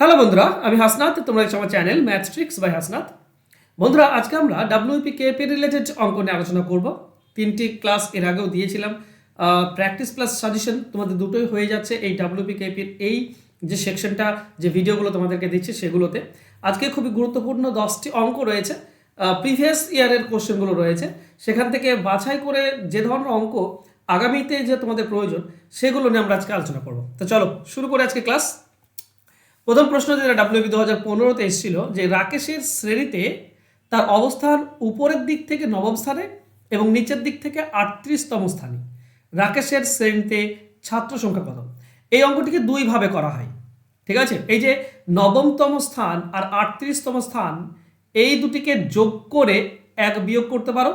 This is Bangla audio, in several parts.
হ্যালো বন্ধুরা, আমি হাসনাত, তোমরা দেখছ আমার channel math tricks by Hasnat. বন্ধুরা, আজকে আমরা ডাব্লিউপি কেপি রিলেটেড অঙ্ক নিয়ে আলোচনা করব। তিনটি ক্লাস এর আগেও দিয়েছিলাম। প্র্যাকটিস প্লাস সাজেশন তোমাদের দুটোই হয়ে যাচ্ছে এই ডাব্লিউপি কে কেপির এই যে সেকশনটা যে ভিডিওগুলো তোমাদেরকে দিচ্ছে সেগুলোতে। আজকে খুবই গুরুত্বপূর্ণ দশটি অঙ্ক রয়েছে। প্রিভিয়াস ইয়ারের কোশ্চেনগুলো রয়েছে। সেখান থেকে বাছাই করে যে ধরনের অঙ্ক আগামীতে যে তোমাদের প্রয়োজন, সেগুলো নিয়ে আমরা আজকে আলোচনা করব। তো চলো, শুরু করে আজকে ক্লাস প্রথম প্রশ্ন যেটা ডাব্লিউবি দু হাজার পনেরোতে এসেছিল যে রাকেশের শ্রেণীতে তার অবস্থান উপরের দিক থেকে নবম স্থানে এবং নিচের দিক থেকে আটত্রিশতম স্থানে। রাকেশের শ্রেণীতে ছাত্র সংখ্যা কত? এই অঙ্কটিকে দুইভাবে করা হয়। ঠিক আছে? এই যে নবমতম স্থান আর আটত্রিশতম স্থান, এই দুটিকে যোগ করে এক বিয়োগ করতে পারো।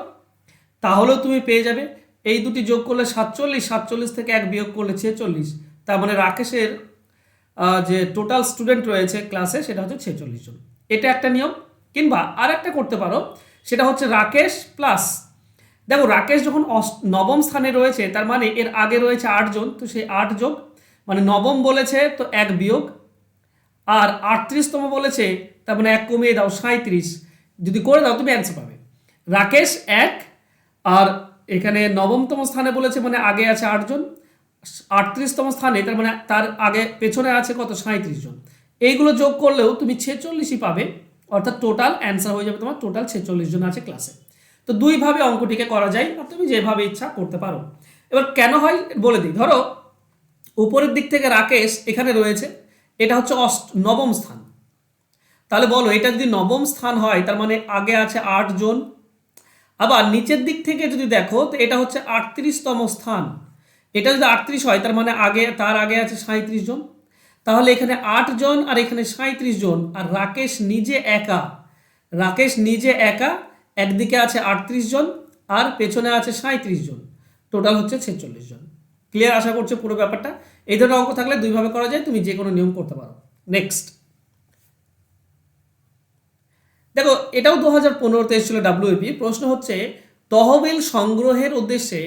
তাহলেও তুমি পেয়ে যাবে। এই দুটি যোগ করলে সাতচল্লিশ সাতচল্লিশ থেকে এক বিয়োগ করলে ছেচল্লিশ। তার মানে রাকেশের যে টোটাল স্টুডেন্ট রয়েছে ক্লাসে সেটা হচ্ছে ছেচল্লিশ জন। এটা একটা নিয়ম। কিংবা আর একটা করতে পারো, সেটা হচ্ছে রাকেশ প্লাস দেখো, রাকেশ যখন নবম স্থানে রয়েছে, তার মানে এর আগে রয়েছে আটজন তো সেই আট যোগ মানে নবম বলেছে তো এক বিয়োগ। আর আটত্রিশতম বলেছে, তার মানে এক কমিয়ে দাও সাঁত্রিশ যদি করে দাও, তুমি অ্যান্সার পাবে। রাকেশ এক, আর এখানে নবমতম স্থানে বলেছে মানে আগে আছে আটজন আটত্রিশতম স্থানে, তার মানে তার আগে পেছনে আছে কত? সাঁত্রিশ জন। এইগুলো যোগ করলেও তুমি ছেচল্লিশই পাবে, অর্থাৎ টোটাল অ্যান্সার হয়ে যাবে তোমার টোটাল ছেচল্লিশ জন আছে ক্লাসে তো দুইভাবে অঙ্কটিকে করা যায়, আর তুমি যেভাবে ইচ্ছা করতে পারো। এবার কেন হয় বলে দিই, ধরো উপরের দিক থেকে রাকেশ এখানে রয়েছে, এটা হচ্ছে অষ্ট, নবম স্থান। তাহলে বলো, এটা যদি নবম স্থান হয়, তার মানে আগে আছে আট জন। আবার নিচের দিক থেকে যদি দেখো, তো এটা হচ্ছে আটত্রিশতম স্থান। এটা যদি আটত্রিশ হয়, তার মানে আগে, তার আগে আছে সাঁত্রিশ জন। তাহলে এখানে আট জন আর এখানে সাঁত্রিশ জন। আর রাকেশ নিজে একা। রাকেশ নিজে একা, একদিকে আছে আটত্রিশ জন আর পেছনে আছে সাঁত্রিশ জন। টোটাল হচ্ছে ছেচল্লিশ জন। ক্লিয়ার আশা করছে পুরো ব্যাপারটা? এই ধরনের অঙ্ক থাকলে দুইভাবে করা যায়, তুমি যে কোনো নিয়ম করতে পারো। নেক্সট দেখো, এটাও দু হাজার পনেরোতে এসেছিল ডাব্লিউপি প্রশ্ন হচ্ছে, তহবিল সংগ্রহের উদ্দেশ্যে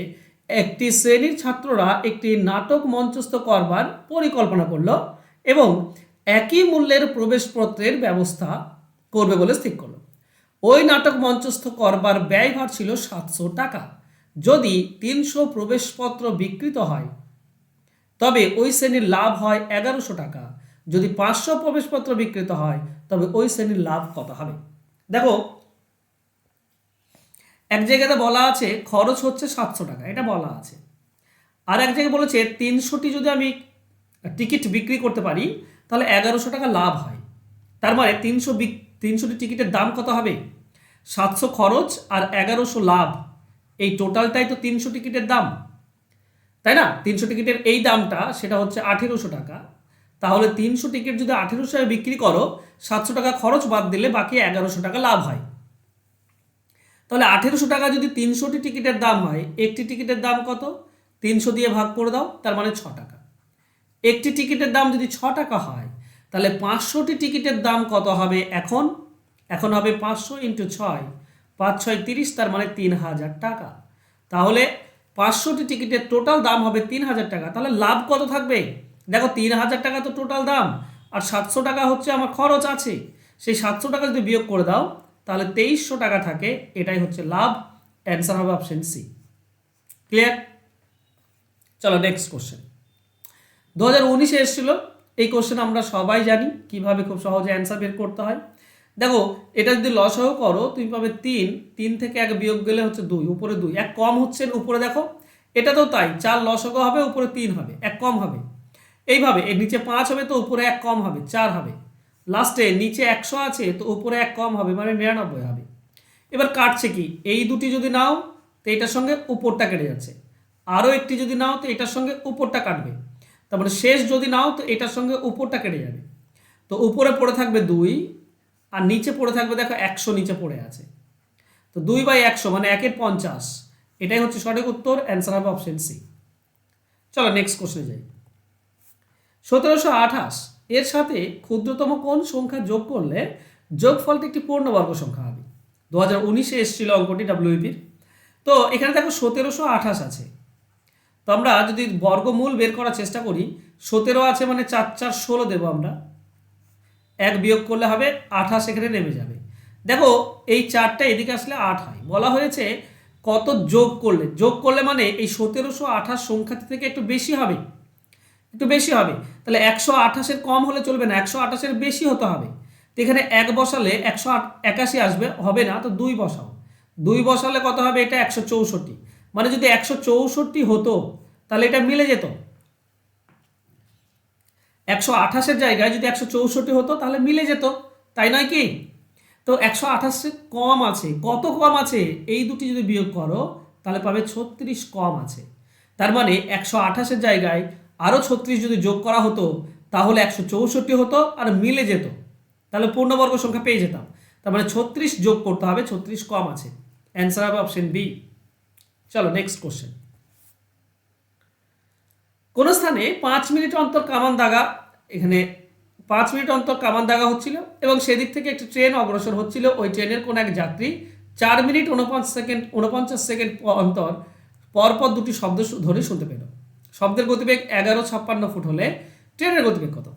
একটি শ্রেণির ছাত্ররা একটি নাটক মঞ্চস্থ করবার পরিকল্পনা করল এবং একই মূল্যের প্রবেশপত্রের ব্যবস্থা করবে বলে স্থির করল। ওই নাটক মঞ্চস্থ করবার ব্যয়ভার ছিল সাতশো টাকা। যদি তিনশো প্রবেশপত্র বিকৃত হয়, তবে ওই শ্রেণির লাভ হয় এগারোশো টাকা। যদি পাঁচশো প্রবেশপত্র বিকৃত হয়, তবে ওই শ্রেণির লাভ কত হবে? দেখো এক জায়গাতে বলা আছে খরচ হচ্ছে সাতশো টাকা, এটা বলা আছে। আর এক জায়গায় বলেছে তিনশোটি যদি আমি টিকিট বিক্রি করতে পারি, তাহলে এগারোশো টাকা লাভ হয়। তার মানে তিনশো বিক, তিনশোটি টিকিটের দাম কত হবে? সাতশো খরচ আর এগারোশো লাভ। এই টোটালটাই তো তিনশো টিকিটের দাম। তাই না? তিনশো টিকিটের এই দামটা, সেটা হচ্ছে আঠেরোশো টাকা। তাহলে তিনশো টিকিট যদি আঠেরোশো বিক্রি করো, সাতশো টাকা খরচ বাদ দিলে বাকি এগারোশো টাকা লাভ হয়। তাহলে আঠেরোশো টাকা যদি তিনশোটি টিকিটের দাম হয়, একটি টিকিটের দাম কত? তিনশো দিয়ে ভাগ করে দাও, তার মানে ছ টাকা। একটি টিকিটের দাম যদি ছ টাকা হয়, তাহলে পাঁচশোটি টিকিটের দাম কত হবে এখন? এখন হবে পাঁচশো ইন্টু ছয়, পাঁচ ছয় তিরিশ, তার মানে তিন হাজার টাকা। তাহলে পাঁচশোটি টিকিটের টোটাল দাম হবে তিন হাজার টাকা। তাহলে লাভ কত থাকবে? দেখো, তিন হাজার টাকা তো টোটাল দাম, আর সাতশো টাকা হচ্ছে আমার খরচ আছে। সেই সাতশো টাকা যদি বিয়োগ করে দাও তাহলে তেইশশো টাকা থাকে, এটাই হচ্ছে লাভ অ্যান্সার হবে অপশন সি ক্লিয়ার চলো নেক্সট কোশ্চেন দু হাজার উনিশে এসেছিল, এই কোশ্চেন আমরা সবাই জানি, কীভাবে খুব সহজে অ্যান্সার বের করতে হয়। দেখো, এটা যদি লসও করো, তুমি পাবে তিন তিন থেকে এক বিয়োগ গেলে হচ্ছে দুই, উপরে দুই। এক কম হচ্ছে, উপরে দেখো, এটা তো তাই, চার লসক হবে, উপরে তিন হবে, এক কম হবে। এইভাবে, এর নিচে পাঁচ হবে তো উপরে এক কম হবে, চার হবে। লাস্টে নিচে একশো আছে, তো উপরে এক কম হবে মানে নিরানব্বই হবে। এবার কাটছে কি? এই দুটি যদি নাও, তো এটার সঙ্গে উপরটা কেটে যাচ্ছে। আরও একটি যদি নাও, তো এটার সঙ্গে উপরটা কাটবে। তারপরে শেষ যদি নাও, তো এটার সঙ্গে উপরটা কেটে যাবে। তো উপরে পড়ে থাকবে দুই, আর নিচে পড়ে থাকবে দেখো একশো নিচে পড়ে আছে। তো দুই বাই একশো মানে একের পঞ্চাশ। এটাই হচ্ছে সঠিক উত্তর, অ্যান্সার হবে অপশন সি। চলো নেক্সট কোশ্চেনে যাই। সতেরোশো আঠাশ এর সাথে ক্ষুদ্রতম কোন সংখ্যা যোগ করলে যোগফলটি একটি পূর্ণবর্গ সংখ্যা হবে। দু হাজার উনিশে এসেছিল অঙ্কটি ডাব্লিউপির তো এখানে দেখো সতেরোশো আঠাশ আছে। তো আমরা যদি বর্গমূল বের করার চেষ্টা করি, সতেরো আছে মানে চার চার ষোলো দেবো আমরা। এক বিয়োগ করলে হবে আঠাশ, এখানে নেমে যাবে। দেখো, এই চারটা এদিকে আসলে আট হয়। বলা হয়েছে কত যোগ করলে যোগ করলে মানে এই সতেরোশো আঠাশ সংখ্যাটি থেকে একটু বেশি হবে। একটু বেশি হবে। তাহলে একশো আঠাশের কম হলে চলবে না, একশো আঠাশের বেশি হতে হবে। তো এখানে এক বসালে একশো একাশি আসবে, হবে না, তো দুই বসাও। দুই বসালে কত হবে? এটা একশো চৌষট্টি। মানে যদি একশো চৌষট্টি হতো, তাহলে এটা মিলে যেত। একশো আঠাশের জায়গায় যদি একশো চৌষট্টি হতো, তাহলে মিলে যেত। তাই নয় কি? তো একশো আঠাশে কম আছে। কত কম আছে? এই দুটি যদি বিয়োগ করো, তাহলে পাবে ছত্রিশ কম আছে। তার মানে একশো আঠাশের জায়গায় আরও ছত্রিশ যদি যোগ করা হতো, তাহলে একশো চৌষট্টি হতো আর মিলে যেত। তাহলে পূর্ণবর্গ সংখ্যা পেয়ে যেতাম। তার মানে ছত্রিশ যোগ করতে হবে, ছত্রিশ কম আছে। অ্যান্সার হবে অপশন বি চলো নেক্সট কোশ্চেন কোন স্থানে পাঁচ মিনিট অন্তর কামান দাগা, এখানে পাঁচ মিনিট অন্তর কামান দাগা হচ্ছিল এবং সেদিক থেকে একটি ট্রেন অগ্রসর হচ্ছিল। ওই ট্রেনের কোনো এক যাত্রী চার মিনিট উনপঞ্চাশ সেকেন্ড উনপঞ্চাশ সেকেন্ড অন্তর পরপর দুটি শব্দ ধরে শুনতে পেল। শব্দের গতিবেগ এগারো ছাপ্পান্ন ফুট হলে ট্রেনের গতিবেগ কত?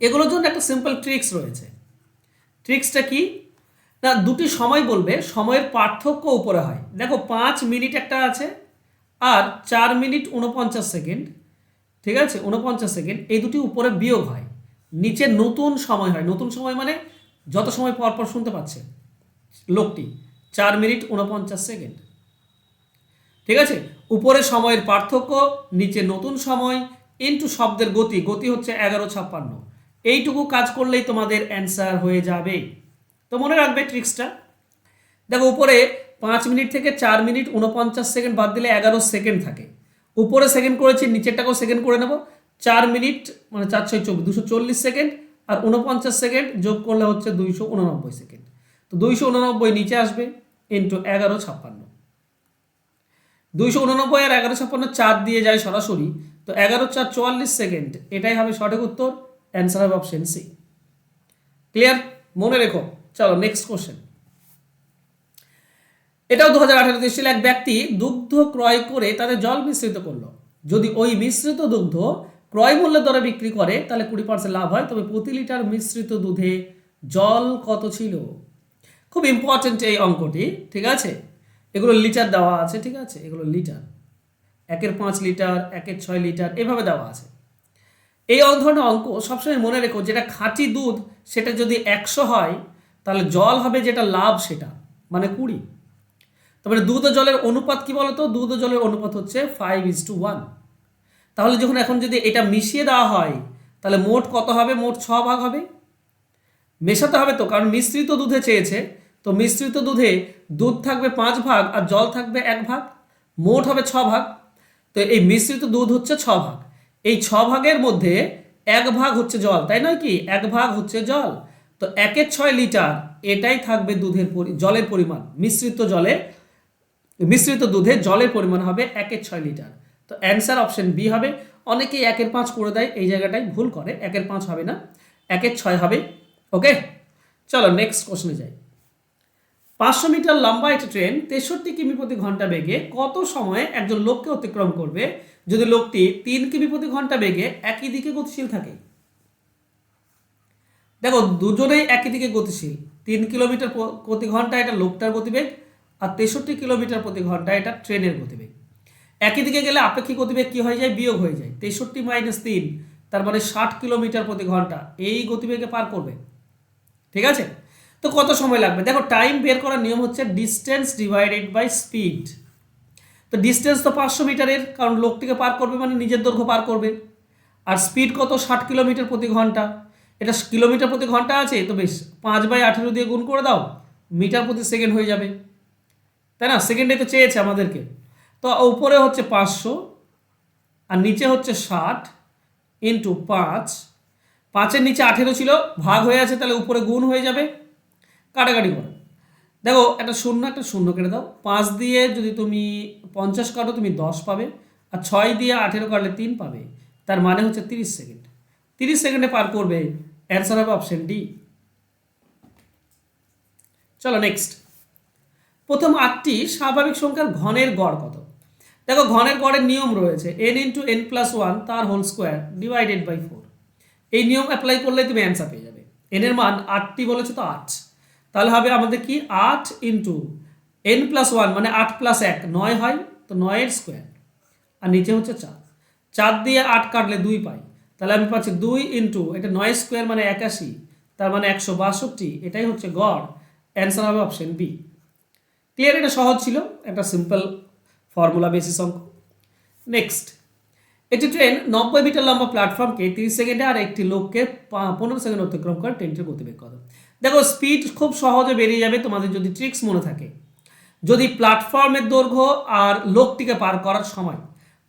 এগুলোর জন্য একটা সিম্পল ট্রিক্স রয়েছে। ট্রিক্সটা কি? না, দুটি সময় বলবে, সময়ের পার্থক্য উপরে হয়। দেখো, পাঁচ মিনিট একটা আছে আর চার মিনিট উনপঞ্চাশ সেকেন্ড, ঠিক আছে? উনপঞ্চাশ সেকেন্ড, এই দুটি উপরে বিয়োগ হয়। নিচে নতুন সময় হয়। নতুন সময় মানে যত সময় পর পর শুনতে পাচ্ছে লোকটি, চার মিনিট উনপঞ্চাশ সেকেন্ড। ঠিক আছে? উপরে সময়ের পার্থক্য, নিচে নতুন সময় ইন্টু শব্দের গতি গতি হচ্ছে এগারো ছাপ্পান্ন। এইটুকু কাজ করলেই তোমাদের অ্যান্সার হয়ে যাবে। তো মনে রাখবে ট্রিক্সটা দেখো, উপরে পাঁচ মিনিট থেকে চার মিনিট উনপঞ্চাশ সেকেন্ড বাদ দিলে এগারো সেকেন্ড থাকে। উপরে সেকেন্ড করেছি, নিচেরটাকেও সেকেন্ড করে নেব। চার মিনিট মানে চার ছয় চব্বিশ, দুশো চল্লিশ সেকেন্ড আর উনপঞ্চাশ সেকেন্ড যোগ করলে হচ্ছে দুইশো উননব্বই সেকেন্ড। তো দুইশো উননব্বই নিচে আসবে ইন্টু এগারো ছাপ্পান্ন। দুইশো উননব্বই আর এগারো ছাপ্পান্ন চার দিয়ে যায় সরাসরি। তো এগারো চার চুয়াল্লিশ সেকেন্ড, এটাই হবে সঠিক উত্তর অ্যান্সার হবে অপশন সি ক্লিয়ার মনে রেখো। চলো নেক্সট কোশ্চেন এটাও দু হাজার আঠারোতে এসেছিল এক ব্যক্তি দুগ্ধ ক্রয় করে তাতে জল মিশ্রিত করল। যদি ওই মিশ্রিত দুগ্ধ ক্রয় মূল্যের দরে বিক্রি করে, তাহলে কুড়ি পার্সেন্ট লাভ হয়। তবে প্রতি লিটার মিশ্রিত দুধে জল কত ছিল? খুব ইম্পর্টেন্ট এই অঙ্কটি, ঠিক আছে? এগুলো লিটার দেওয়া আছে, ঠিক আছে? এগুলো লিটার। একের পাঁচ লিটার, একের ছয় লিটার, এভাবে দেওয়া আছে। এই ধরনের অঙ্ক সবসময় মনে রেখো, যেটা খাঁটি দুধ, সেটা যদি একশো হয়, তাহলে জল হবে যেটা লাভ সেটা মানে কুড়ি। তারপরে দুধ ও জলের অনুপাত কি বলতো? দুধ ও জলের অনুপাত হচ্ছে ফাইভ ইজ টু ওয়ান তাহলে যখন এখন যদি এটা মিশিয়ে দেওয়া হয়, তাহলে মোট কত হবে? মোট ছ ভাগ হবে। মেশাতে হবে তো, কারণ মিশ্রিত দুধে চেয়েছে। তো মিশ্রিত দুধে দুধ থাকবে পাঁচ ভাগ আর জল থাকবে এক ভাগ, মোট হবে ছ ভাগ। তো এই মিশ্রিত দুধ হচ্ছে ছ ভাগ। এই ছ ভাগের মধ্যে এক ভাগ হচ্ছে জল, তাই নয় কি? এক ভাগ হচ্ছে জল। তো একের ছয় লিটার, এটাই থাকবে দুধের জলের পরিমাণ, মিশ্রিত জলে, মিশ্রিত দুধে জলের পরিমাণ হবে একের ছয় লিটার। তো অ্যান্সার অপশন বি হবে, অনেকেই একের পাঁচ করে দেয়, এই জায়গাটাই ভুল করে, একের পাঁচ হবে না, একের ছয় হবে, ওকে? চলো নেক্সট কোশ্চেনে যাই। পাঁচশো মিটার লম্বা একটি ট্রেন তেষট্টি কিমি প্রতি ঘণ্টা বেগে কত সময়ে একজন লোককে অতিক্রম করবে? যদি লোকটি তিন কিমি প্রতি ঘণ্টা বেগে একই দিকে গতিশীল থাকে? দেখো, দুজনেই একই দিকে গতিশীল। তিন কিলোমিটার প্রতি ঘণ্টা এটা লোকটার গতিবেগ আর তেষট্টি কিলোমিটার প্রতি ঘণ্টা এটা ট্রেনের গতিবেগ। একই দিকে গেলে আপেক্ষিক গতিবেগ কি হয়ে যায়? বিয়োগ হয়ে যায়। তেষট্টি মাইনাস তিন, তার মানে ষাট কিলোমিটার প্রতি ঘণ্টা, এই গতিবেগে পার করবে। ঠিক আছে? তো কত সময় লাগবে? দেখো টাইম বের করার নিয়ম হচ্ছে ডিস্টেন্স ডিভাইডেড বাই স্পিড তো ডিস্টেন্স তো পাঁচশো মিটারের কারণ লোকটিকে পার করবে মানে নিজের দৈর্ঘ্য পার করবে। আর স্পিড কত? ষাট কিলোমিটার প্রতি ঘণ্টা। এটা কিলোমিটার প্রতি ঘণ্টা আছে, তো বেশ, পাঁচ বাই আঠেরো দিয়ে গুণ করে দাও মিটার প্রতি সেকেন্ড হয়ে যাবে। তাই না? সেকেন্ডে তো চেয়েছে আমাদেরকে। তো উপরে হচ্ছে পাঁচশো, আর নিচে হচ্ছে ষাট ইন্টু পাঁচ। পাঁচের নিচে আঠেরো ছিল, ভাগ হয়ে আছে, তাহলে উপরে গুণ হয়ে যাবে। কাটাকাটি করো। দেখো, একটা শূন্য একটা শূন্য কেটে দাও। পাঁচ দিয়ে যদি তুমি পঞ্চাশ কাটো, তুমি দশ পাবে। আর ছয় দিয়ে আঠেরো কাটলে তিন পাবে। তার মানে হচ্ছে তিরিশ সেকেন্ড। তিরিশ সেকেন্ডে পার করবে। অ্যান্সার হবে অপশন ডি। চলো নেক্সট। প্রথম আটটি স্বাভাবিক সংখ্যার ঘনের গড় কত? দেখো, ঘনের গড়ের নিয়ম রয়েছে। N into N plus one তার whole square divided by four এই নিয়ম অ্যাপ্লাই করলে তুমি অ্যান্সার পেয়ে যাবে। এনের মান আটটি বলেছে তো আট। তাহলে হবে আমাদের কি? আট ইন্টু এন প্লাস ওয়ান মানে আট প্লাস এক, নয় হয় তো নয়ের স্কোয়ার আর নিচে হচ্ছে চার। চার দিয়ে আট কাটলে দুই পাই। তাহলে আমি পাচ্ছি দুই ইন্টু এটা নয় স্কোয়ার মানে একাশি, তার মানে একশো বাষট্টি, এটাই হচ্ছে গড়। অ্যান্সার হবে অপশন বি ক্লিয়ার এটা সহজ ছিল, একটা সিম্পল ফর্মুলা বেসিস অঙ্ক। নেক্সট একটি ট্রেন নব্বই মিটার লম্বা প্ল্যাটফর্মকে তিরিশ সেকেন্ডে আর একটি লোককে পনেরো সেকেন্ড অতিক্রম করে ট্রেনটির গতিবেগ কত? দেখো স্পিড খুব সহজে বেরিয়ে যাবে তোমাদের যদি ট্রিক্স মনে থাকে। যদি প্ল্যাটফর্মের দৈর্ঘ্য আর লোকটিকে পার করার সময়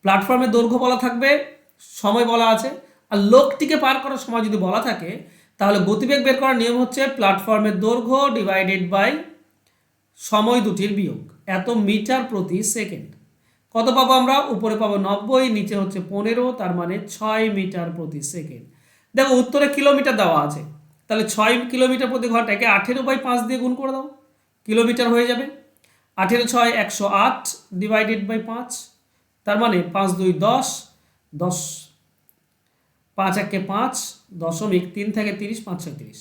প্ল্যাটফর্মের দৈর্ঘ্য বলা থাকবে, সময় বলা আছে, আর লোকটিকে পার করার সময় যদি বলা থাকে, তাহলে গতিবেগ বের করার নিয়ম হচ্ছে প্ল্যাটফর্মের দৈর্ঘ্য ডিভাইডেড বাই সময় দুটির বিয়োগ, এত মিটার প্রতি সেকেন্ড। কত পাবো আমরা? উপরে পাবো নব্বই, নিচে হচ্ছে পনেরো, তার মানে ছয় মিটার প্রতি সেকেন্ড। দেখো, উত্তরে কিলোমিটার দেওয়া আছে। তাহলে ছয় কিলোমিটার প্রতি ঘন্টাকে আঠেরো বাই পাঁচ দিয়ে গুণ করে দাও। কিলোমিটার হয়ে যাবে। আঠেরো ছয় একশো আট ডিভাইডেড বাই পাঁচ। তার মানে পাঁচ দুই দশ দশ পাঁচ একে পাঁচ, দশমিক তিন থেকে তিরিশ, পাঁচ ছয় তিরিশ।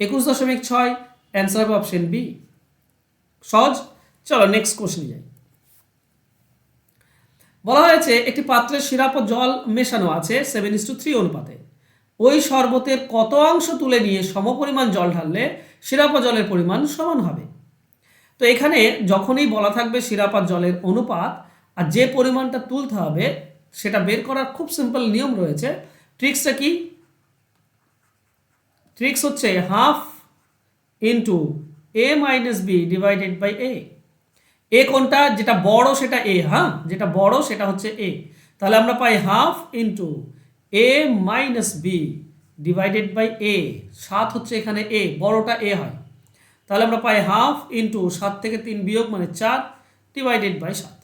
একুশ দশমিক ছয় অ্যান্সার হবে অপশন বি সহজ? চলো নেক্সট কোশ্চেন যাই। বলা হয়েছে, একটি পাত্রের সিরাপ ও জল মেশানো আছে সেভেন ইস টু থ্রি অনুপাতে। ওই শরবতের কত অংশ তুলে নিয়ে সমপরিমাণ জল ঢাললে সিরাপ ও জলের পরিমাণ সমান হবে। তো এখানে যখনই বলা থাকবে আর জলের অনুপাত আর যে পরিমাণটা তুলতে হবে, সেটা বের করার খুব সিম্পল নিয়ম রয়েছে। ট্রিক্সটা কি? ট্রিক্স হচ্ছে half into A minus B divided by A A কোনটা? যেটা বড় সেটা এ হ্যাঁ? যেটা বড় সেটা হচ্ছে এ তাহলে আমরা পাই half into A minus B divided by A সাত হচ্ছে এখানে এ বড়টা এ হয়। তাহলে আমরা পাই হাফ ইন্টু সাত থেকে তিন বিয়োগ মানে চার ডিভাইডেড বাই সাত।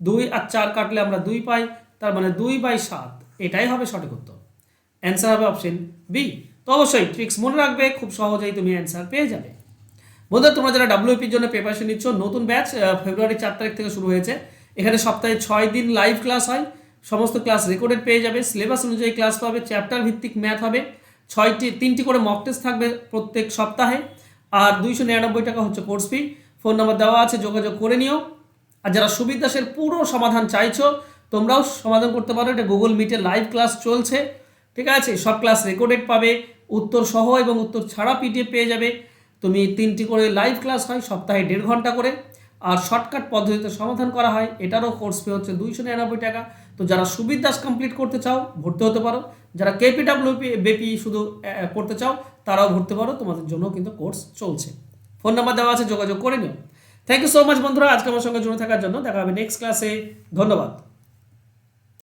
দুই আর চার কাটলে আমরা দুই পাই, তার মানে দুই বাই সাত, এটাই হবে সঠিক উত্তর। অ্যান্সার হবে অপশন বি তো অবশ্যই ট্রিক্স মনে রাখবে, খুব সহজেই তুমি অ্যান্সার পেয়ে যাবে। বন্ধুরা, তোমরা যারা ডাব্লিউপির জন্য প্রিপারেশন নিচ্ছ, নতুন ব্যাচ ফেব্রুয়ারি চার তারিখ থেকে শুরু হয়েছে। এখানে সপ্তাহে ছয় দিন লাইভ ক্লাস হয়। সমস্ত ক্লাস রেকর্ডেড পেয়ে যাবে। সিলেবাস অনুযায়ী ক্লাস পাবে চ্যাপ্টার ভিত্তিক ম্যাথ হবে। ছয়টি, তিনটি করে মক টেস্ট থাকবে প্রত্যেক সপ্তাহে। আর দুইশো নিরানব্বই টাকা হচ্ছে কোর্স ফি ফোন নাম্বার দেওয়া আছে, যোগাযোগ করে নিও। আর যারা সুবিধ দাসের পুরো সমাধান চাইছো, তোমরাও সমাধান করতে পারো। এটা গুগল মিটে লাইভ ক্লাস চলছে। ঠিক আছে? সব ক্লাস রেকর্ডেড পাবে। উত্তর সহ এবং উত্তর ছাড়া পিডিএফ পেয়ে যাবে। তুমি তিনটি করে লাইভ ক্লাস হয়, সপ্তাহে দেড় ঘণ্টা করে। আর শর্টকাট পদ্ধতিতে সমাধান করা হয়, এটারও কোর্স ফি হচ্ছে দুইশো নিরানব্বই টাকা। তো যারা সুবিধ দাস কমপ্লিট করতে চাও, ভর্তি হতে পারো। যারা কেপিডাব্লিউপি বেপি শুধু করতে পড়তে চাও, তারাও ভর্তি পারো। তোমাদের জন্য কিন্তু কোর্স চলছে। ফোন নাম্বার দেওয়া আছে, যোগাযোগ করে নিও। থ্যাংক ইউ সো মাচ বন্ধুরা। আজকে আমার সঙ্গে জুড়ে থাকার জন্য দেখা হবে নেক্সট ক্লাসে ধন্যবাদ।